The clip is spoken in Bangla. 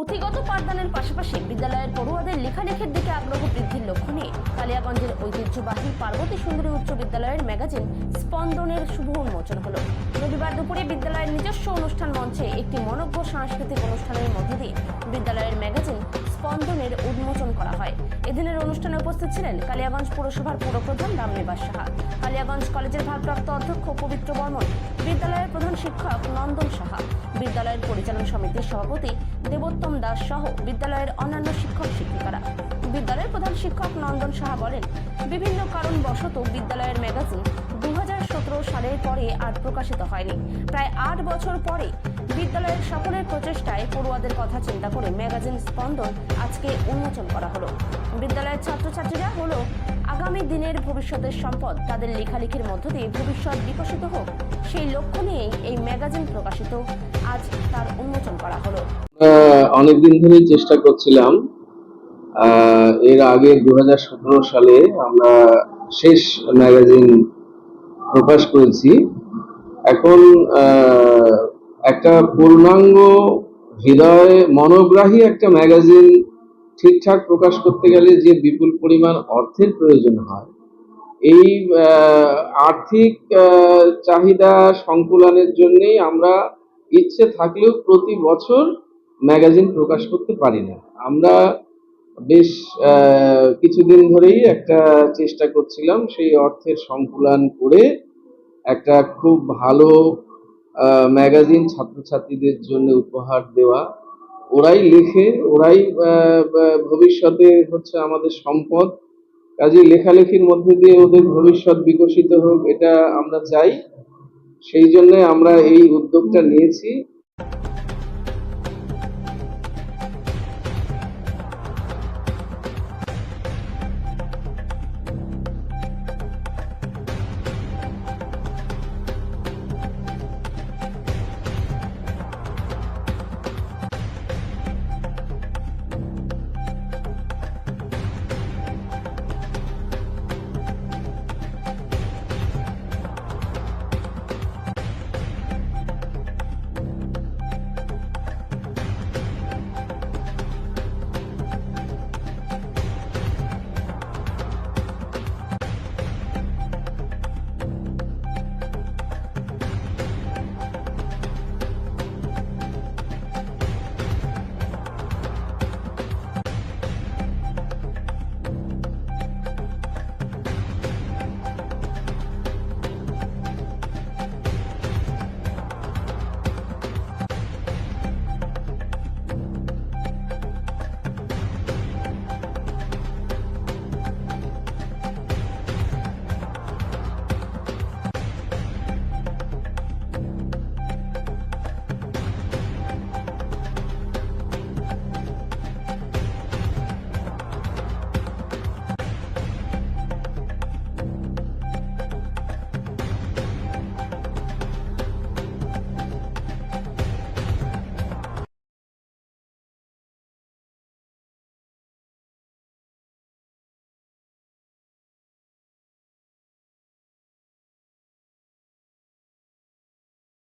পুঁথিগত পাঠদানের পাশাপাশি বিদ্যালয়ের পড়ুয়াদের লেখালেখির দিকে আগ্রহ বৃদ্ধির লক্ষ্য নিয়ে কালিয়াগঞ্জের ঐতিহ্যবাহী পার্বতী সুন্দরী উচ্চ বিদ্যালয়ের ম্যাগাজিন স্পন্দনের শুভ উন্মোচন হল। রবিবার দুপুরে বিদ্যালয়ের নিজস্ব অনুষ্ঠান মঞ্চে একটি মনজ্ঞ সাংস্কৃতিক অনুষ্ঠানের মধ্য দিয়ে বিদ্যালয়ের ম্যাগাজিন স্পন্দনের উন্মোচন করা হয়। এদিনের অনুষ্ঠানে উপস্থিত ছিলেন কালিয়াগঞ্জ পৌরসভার পৌরপ্রধান রামনিবাস সাহা। কালিয়াগঞ্জ কলেজের ভারপ্রাপ্ত অধ্যক্ষ পবিত্র বর্মন, বিদ্যালয়ের প্রধান শিক্ষক নন্দন সাহা, বিদ্যালয়ের পরিচালন সমিতির সভাপতি দেবোত্তম দাস সহ বিদ্যালয়ের অন্যান্য শিক্ষক শিক্ষিকারা। বিদ্যালয়ের প্রধান শিক্ষক নন্দন সাহা বলেন, বিভিন্ন কারণবশত বিদ্যালয়ের ম্যাগাজিন দু হাজার সতেরো সালের পরে আর প্রকাশিত হয়নি। প্রায় আট বছর পরে বিদ্যালয়ের সকলের প্রচেষ্টায় পড়ুয়াদের কথা চিন্তা করে ম্যাগাজিন স্পন্দন আজকে উন্মোচন করা হলো। বিদ্যালয়ের ছাত্রছাত্রীরা হলো, আগামী দিনের ভবিষ্যতের সম্পদ তাদের লেখালেখির মধ্য দিয়ে ভবিষ্যৎ বিকশিত হোক, সেই লক্ষ্য নিয়েই এই ম্যাগাজিন প্রকাশিত আজ তার উন্মোচন করা হলো। অনেকদিন ধরেই চেষ্টা করছিলাম এর আগে দু হাজার সতেরো সালে আমরা শেষ ম্যাগাজিন প্রকাশ করেছি। এখন একটা পূর্ণাঙ্গ হৃদয়, মনোগ্রাহী একটা ম্যাগাজিন ঠিকঠাক প্রকাশ করতে গেলে যে বিপুল পরিমাণ অর্থের প্রয়োজন হয়, এই আর্থিক চাহিদা সংকুলনের জন্যেই আমরা ইচ্ছে থাকলেও প্রতি বছর ম্যাগাজিন প্রকাশ করতে পারি না। আমরা বেশ কিছুদিন ধরেই একটা চেষ্টা করছিলাম সেই অর্থের সংকুলান করে একটা খুব ভালো ম্যাগাজিন ছাত্রছাত্রীদের জন্য উপহার দেওয়া। ওরাই লেখে, ওরাই ভবিষ্যতে হচ্ছে আমাদের সম্পদ। কাজে লেখালেখির মধ্যে দিয়ে ওদের ভবিষ্যৎ বিকশিত হোক, এটা আমরা চাই। সেই জন্যে আমরা এই উদ্যোগটা নিয়েছি।